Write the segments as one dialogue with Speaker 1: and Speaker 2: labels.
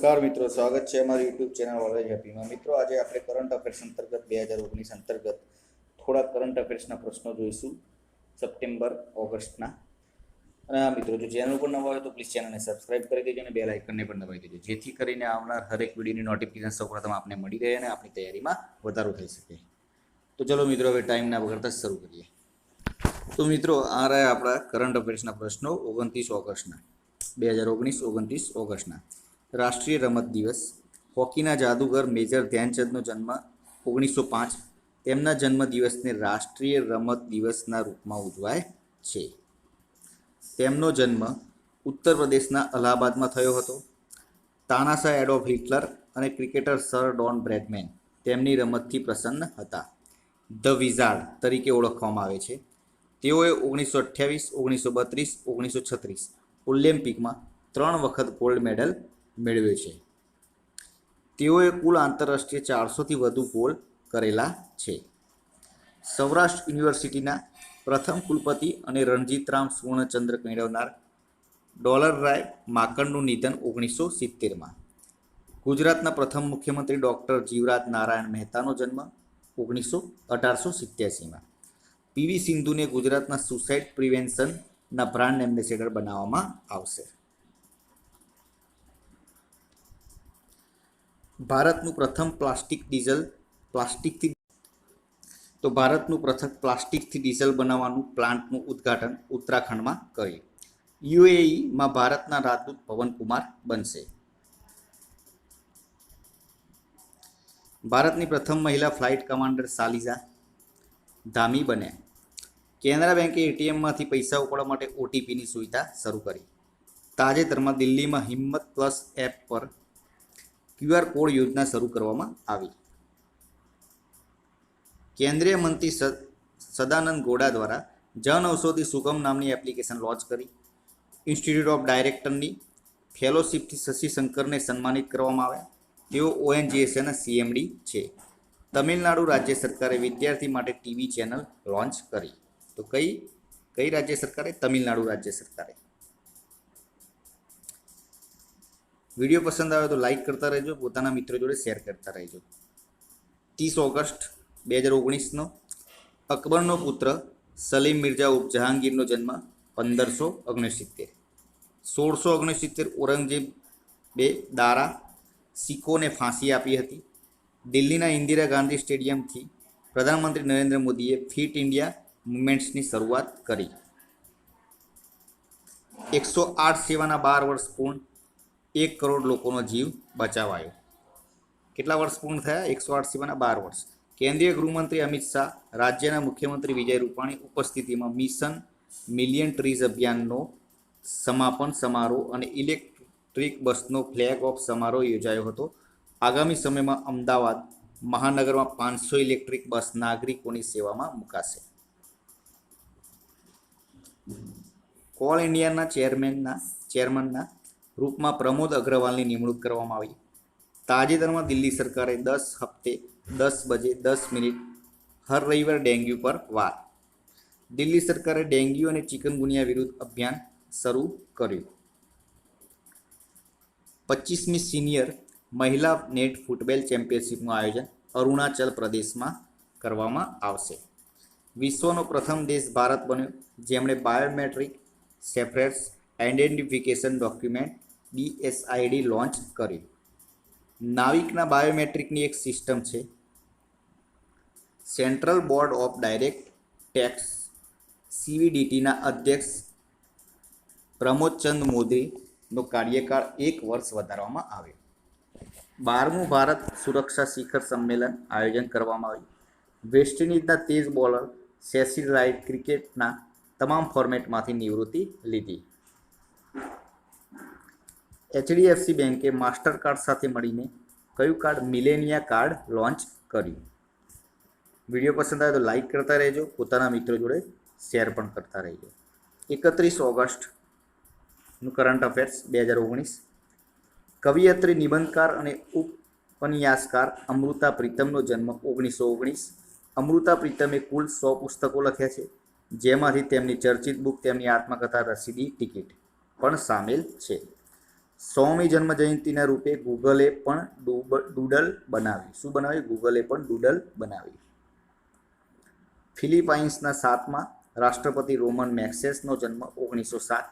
Speaker 1: નમસ્કાર મિત્રો, સ્વાગત છે અમારી યુટ્યુબ ચેનલ વોલેજ હેપીમાં મિત્રો, આજે આપણે કરંટ અફેર્સ અંતર્ગત, બે હજાર ઓગણીસ અંતર્ગત થોડા કરંટ અફેર્સના પ્રશ્નો જોઈશું સપ્ટેમ્બર, ઓગસ્ટના. અને આ મિત્રો, જો ચેનલ પર નવા હોય તો પ્લીઝ ચેનલને સબસ્ક્રાઇબ કરી દેજો અને બે લાઇકનને પણ દબાવી દેજો, જેથી કરીને આવનાર હરેક વિડીયોની નોટિફિકેશન સૌપ્રથમ આપને મળી રહે અને આપણી તૈયારીમાં વધારો થઈ શકે. તો ચલો મિત્રો, હવે ટાઈમ ના વગરતા શરૂ કરીએ. તો મિત્રો, આ રહ્યા આપણા કરંટ અફેર્સના પ્રશ્નો ઓગણત્રીસ ઓગસ્ટના, બે હજાર ઓગણીસ ઓગણત્રીસ ઓગસ્ટના. રાષ્ટ્રીય રમત દિવસ. હોકીના જાદુગર મેજર ધ્યાનચંદનો જન્મ ઓગણીસો પાંચ. તેમના જન્મદિવસને રાષ્ટ્રીય રમત દિવસના રૂપમાં ઉજવાય છે. તેમનો જન્મ ઉત્તર પ્રદેશના અલ્હાબાદમાં થયો હતો. તાનાશા એડોફ હિટલર અને ક્રિકેટર સર ડોન બ્રેડમેન તેમની રમતથી પ્રસન્ન હતા. ધ વિઝાર્ડ તરીકે ઓળખવામાં આવે છે. તેઓએ ઓગણીસો અઠ્યાવીસ, ઓગણીસો બત્રીસ, ઓગણીસો છત્રીસ ઓલિમ્પિકમાં ત્રણ વખત ગોલ્ડ મેડલ મેળવ્યો છે. તેઓએ કુલ આંતરરાષ્ટ્રીય ચારસોથી વધુ ગોલ કરેલા છે. સૌરાષ્ટ્ર યુનિવર્સિટીના પ્રથમ કુલપતિ અને રણજીતરામ સુવર્ણચંદ્રક મેળવનાર ડોલર રાય માકણનું નિધન ઓગણીસો સિત્તેરમાં. ગુજરાતના પ્રથમ મુખ્યમંત્રી ડૉક્ટર જીવરાજ નારાયણ મહેતાનો જન્મ ઓગણીસો અઢારસો સિત્યાસીમાં. પીવી સિંધુને ગુજરાતના સુસાઇડ પ્રિવેન્શનના બ્રાન્ડ એમ્બેસેડર બનાવવામાં આવશે. ભારતનું પ્રથમ પ્લાસ્ટિક ડીઝલ, પ્લાસ્ટિકથી તો ભારતનું પ્રથમ પ્લાસ્ટિકથી ડીઝલ બનાવવાનું પ્લાન્ટનું ઉદ્ઘાટન ઉત્તરાખંડમાં કર્યું. યુએઈમાં ભારતના રાજદૂત પવનકુમાર બનશે. ભારતની પ્રથમ મહિલા ફ્લાઇટ કમાન્ડર સાલિઝા ધામી બન્યા. કેનરા બેંકે એટીએમમાંથી પૈસા ઉપાડવા માટે ઓટીપીની સુવિધા શરૂ કરી. તાજેતરમાં દિલ્હીમાં હિંમત પ્લસ એપ પર ક્યુઆર કોડ યોજના શરૂ કરવામાં આવી. કેન્દ્રીય મંત્રી સદાનંદ ગોડા દ્વારા જન ઔષધિ સુગમ નામની એપ્લિકેશન લોન્ચ કરી. ઇન્સ્ટિટ્યૂટ ઓફ ડાયરેક્ટરની ફેલોશિપથી શશી શંકરને સન્માનિત કરવામાં આવ્યા. તેઓ ઓએનજીએસના સીએમડી છે. તમિલનાડુ રાજ્ય સરકારે વિદ્યાર્થી માટે ટીવી ચેનલ લોન્ચ કરી. તો કઈ કઈ રાજ્ય સરકારે? તમિલનાડુ રાજ્ય સરકારે. વીડિયો પસંદ આવે તો લાઈક કરતા રહેજો, પોતાના મિત્રો જોડે શેર કરતા રહેજો. ત્રીસ ઓગસ્ટ બે હજાર ઓગણીસનો અકબરનો પુત્ર સલીમ મિર્ઝા ઉપ જહાંગીરનો જન્મ પંદરસો ઓગણસિત્તેર. સોળસો ઓગણસિત્તેર ઔરંગઝેબ બે દારા શીખોને ફાંસી આપી હતી. દિલ્હીના ઇન્દિરા ગાંધી સ્ટેડિયમથી પ્રધાનમંત્રી નરેન્દ્ર મોદીએ ફિટ ઇન્ડિયા મુવમેન્ટ્સની શરૂઆત કરી. એકસો આઠ સેવાના બાર વર્ષ પૂર્ણ એક કરોડ લોકોનો જીવ બચાવાયો. કેટલા વર્ષ પૂર્ણ થયા? એકસો આઠ સિવાયના બાર વર્ષ. કેન્દ્રીય ગૃહમંત્રી અમિત શાહ, રાજ્યના મુખ્યમંત્રી વિજય રૂપાણી ઉપસ્થિતિમાં મિશન મિલિયન ટ્રીઝ અભિયાનનો સમાપન સમારોહ અને ઇલેક્ટ્રિક બસનો ફ્લેગ ઓફ સમારોહ યોજાયો હતો. આગામી સમયમાં અમદાવાદ મહાનગરમાં પાંચસો ઇલેક્ટ્રિક બસ નાગરિકોની સેવામાં મુકાશે. કોલ ઇન્ડિયાના ચેરમેનના ચેરમેનના રૂપમાં પ્રમોદ અગ્રવાલની નિમણૂક કરવામાં આવી. તાજેતરમાં દિલ્હી સરકારે દસ હપ્તે દસ બજે દસ મિનિટ હર રવિવાર ડેન્ગ્યુ પર વાર. દિલ્હી સરકારે ડેન્ગ્યુ અને ચિકનગુનિયા વિરુદ્ધ અભિયાન શરૂ કર્યું. પચીસમી સિનિયર મહિલા નેટ ફૂટબોલ ચેમ્પિયનશિપનું આયોજન અરુણાચલ પ્રદેશમાં કરવામાં આવશે. વિશ્વનો પ્રથમ દેશ ભારત બન્યો, જેમણે biometric seafarers identification document DSID launch કરી. નાવિકના બાયોમેટ્રિકની એક સિસ્ટમ છે. Central board of direct tax સીવીડીટીના અધ્યક્ષ પ્રમોદચંદ મોદીનો કાર્યકાળ એક વર્ષ વધારવામાં આવ્યો. બારમું ભારત સુરક્ષા શિખર સંમેલન આયોજન કરવામાં આવ્યું. વેસ્ટ ઇન્ડિઝના તેજ બોલર સેસિલ રાઇટ ક્રિકેટના તમામ ફોર્મેટમાંથી નિવૃત્તિ લીધી. એચડીએફસી બેન્કે માસ્ટર કાર્ડ સાથે મળીને કયું કાર્ડ મિલેનિયા કાર્ડ લોન્ચ કર્યું? વીડિયો પસંદ આવે તો લાઇક કરતા રહેજો, પોતાના મિત્રો જોડે શેર પણ કરતા રહેજો. એકત્રીસ ઓગસ્ટનું કરંટ અફેર્સ બે હજાર ઓગણીસ. કવિયત્રી નિબંધકાર અને ઉપન્યાસકાર અમૃતા પ્રીતમનો જન્મ ઓગણીસો ઓગણીસ. અમૃતા પ્રીતમે કુલ સો પુસ્તકો લખ્યા છે, જેમાંથી તેમની ચર્ચિત બુક તેમની આત્મકથા રસીદી ટિકિટ પણ સામેલ છે. સોમી જન્મ જયંતિના રૂપે ગૂગલે પણ ડૂડલ બનાવી. શું બનાવી? ગૂગલે પણ ડૂડલ બનાવી. ફિલિપાઇન્સના સાતમાં રાષ્ટ્રપતિ રોમન મેક્સેસનો જન્મ ઓગણીસો સાત.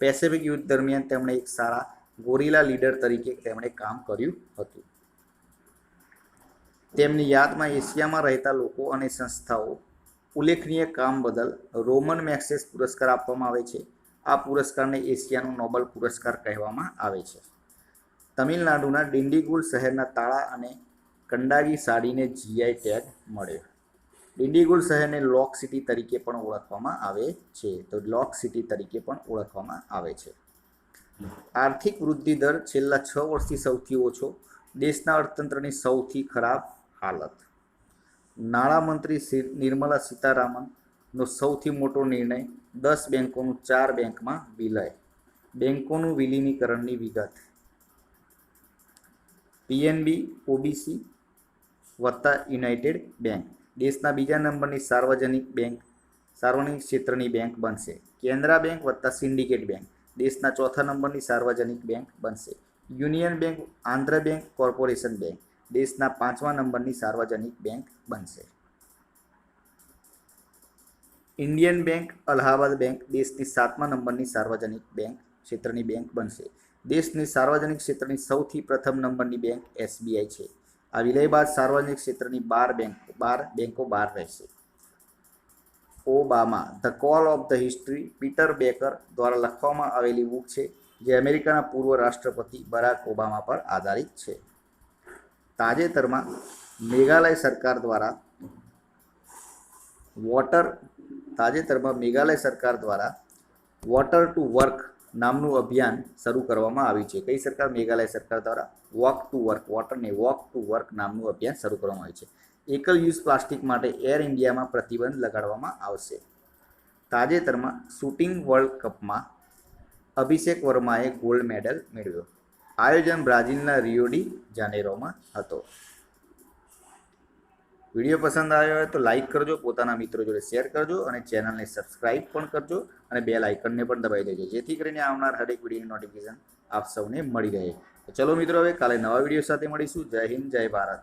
Speaker 1: પેસિફિક યુદ્ધ દરમિયાન તેમણે એક સારા ગોરિલા લીડર તરીકે તેમણે કામ કર્યું હતું. તેમની યાદમાં એશિયામાં રહેતા લોકો અને સંસ્થાઓ ઉલ્લેખનીય કામ બદલ રોમન મેક્સેસ પુરસ્કાર આપવામાં આવે છે. આ પુરસ્કારને એશિયાનો નોબલ પુરસ્કાર કહેવામાં આવે છે. તમિલનાડુના ડિંડીગુલ શહેરના તાળા અને કંડાગી સાડીને જીઆઈ ટેગ મળ્યો. ડિંડીગુલ શહેરને લોક સિટી તરીકે પણ ઓળખવામાં આવે છે. તો લોક સિટી તરીકે પણ ઓળખવામાં આવે છે. આર્થિક વૃદ્ધિ દર છેલ્લા છ વર્ષથી સૌથી ઓછો, દેશના અર્થતંત્રની સૌથી ખરાબ હાલત. નાણામંત્રી શ્રી નિર્મલા સીતારામનનો સૌથી મોટો નિર્ણય દસ બેંકોનું ચાર બેંકમાં વિલય. બેંકોનું વિલીનીકરણની વિગત. પીએનબી ઓબીસી વત્તા યુનાઇટેડ બેંક. દેશના બીજા નંબરની સાર્વજનિક બેંક, સાર્વજનિક ક્ષેત્રની બેંક બનશે. કેનરા બેંક વત્તા સિન્ડિકેટ બેંક. દેશના ચોથા નંબરની સાર્વજનિક બેંક બનશે. Union bank, Andhra bank corporation bank. દેશના પાંચમા નંબરની સાર્વજનિક બેંક બનશે. ઇન્ડિયન બેંક, અલ્હાબાદ બેંક, દેશની સાતમા નંબરની સાર્વજનિક બેંક ક્ષેત્રની બેંક બનશે. દેશની સાર્વજનિક ક્ષેત્રની સૌથી પ્રથમ નંબરની બેંક એસબીઆઈ છે. આ વિલય બાદ સાર્વજનિક ક્ષેત્રની બાર બેંક, બાર બેંકો બહાર રહેશે. Obama, the call of the history, Peter Baker દ્વારા લખવામાં આવેલી બુક છે, જે અમેરિકાના પૂર્વ રાષ્ટ્રપતિ બરાક ઓબામા પર આધારિત છે. તાજેતરમાં મેઘાલય સરકાર દ્વારા વોટર તાજેતરમાં મેઘાલય સરકાર દ્વારા વોટર ટુ વર્ક નામનું અભિયાન શરૂ કરવામાં આવ્યું છે. કઈ સરકાર? મેઘાલય સરકાર દ્વારા વોક ટુ વર્ક વોટરને વોક ટુ વર્ક નામનું અભિયાન શરૂ કરવામાં આવ્યું છે. એકલ યુઝ પ્લાસ્ટિક માટે એર ઇન્ડિયામાં પ્રતિબંધ લગાડવામાં આવશે. તાજેતરમાં શૂટિંગ વર્લ્ડ કપમાં અભિષેક વર્માએ ગોલ્ડ મેડલ મેળવ્યો. આયોજન બ્રાઝિલના રિયોડી જાનેરોમાં હતો. વીડિયો પસંદ આવ્યો હોય તો લાઈક કરજો, પોતાના મિત્રો જોડે શેર કરજો અને ચેનલને સબસ્ક્રાઇબ પણ કરજો અને બેલ આઇકનને પણ દબાવી દેજો, જેથી કરીને આવનાર હરેક વિડીયોની નોટિફિકેશન આપ સૌને મળી રહે. તો ચલો મિત્રો, હવે કાલે નવા વીડિયો સાથે મળીશું. જય હિન્દ, જય ભારત.